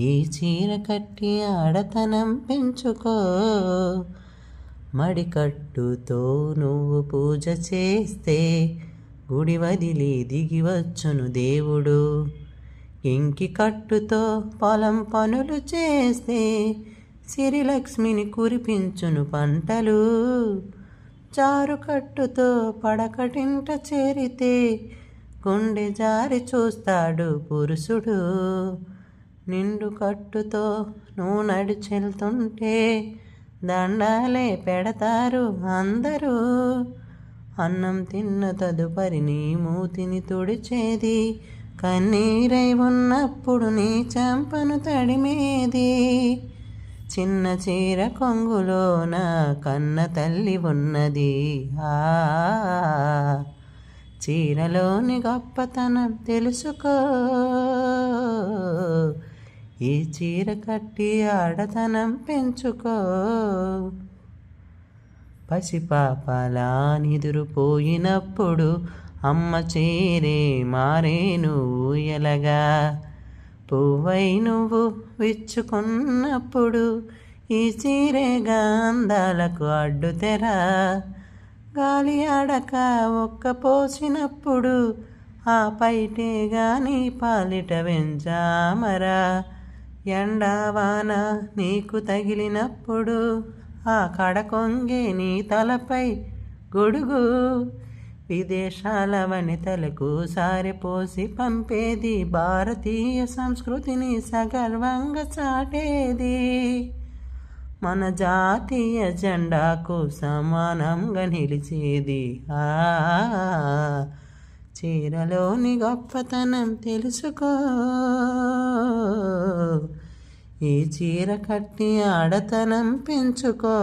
ఈ చీర కట్టి ఆడతనం పెంచుకో. మడికట్టుతో నువ్వు పూజ చేస్తే గుడి వదిలి దిగి వచ్చును దేవుడు. ఇంకి కట్టుతో పొలం పనులు చేస్తే సిరిలక్ష్మిని కురిపించును పంటలు. చారు కట్టుతో పడకటింట చేరితే గుండె జారి చూస్తాడు పురుషుడు. నిండు కట్టుతో నువ్వు నడిచెళ్తుంటే దండాలే పెడతారు అందరూ. అన్నం తిన్న తదుపరి నీ మూతిని తుడిచేది కన్నీరై ఉన్నప్పుడు నీ చంపను తడిమేది. చిన్న చీర కొంగులోన కన్న తల్లి ఉన్నది. ఆ చీరలోని గొప్పతనం తెలుసుకో. ఈ చీర కట్టి ఆడతనం పెంచుకో. పసిపాపలా నిదురుపోయినప్పుడు అమ్మ చేరే మారేను ఊయలగా పువ్వై నువ్వు విచ్చుకున్నప్పుడు ఈ చీరేగా గాంధాలకు అడ్డుతెరా గాలి ఆడక ఒక్క పోసినప్పుడు ఆ పైటే గాని పాలిట వెంచామరా ఎండావాన నీకు తగిలినప్పుడు ఆ కడకొంగే నీ తలపై గొడుగు. విదేశాల వనితలకు సారిపోసి పంపేది భారతీయ సంస్కృతిని సగర్వంగా చాటేది. మన జాతీయ జెండాకు సమానంగా నిలిచేది. ఆ చీరలోని గొప్పతనం తెలుసుకో. ఈ చీర కట్టి ఆడతనం పెంచుకో.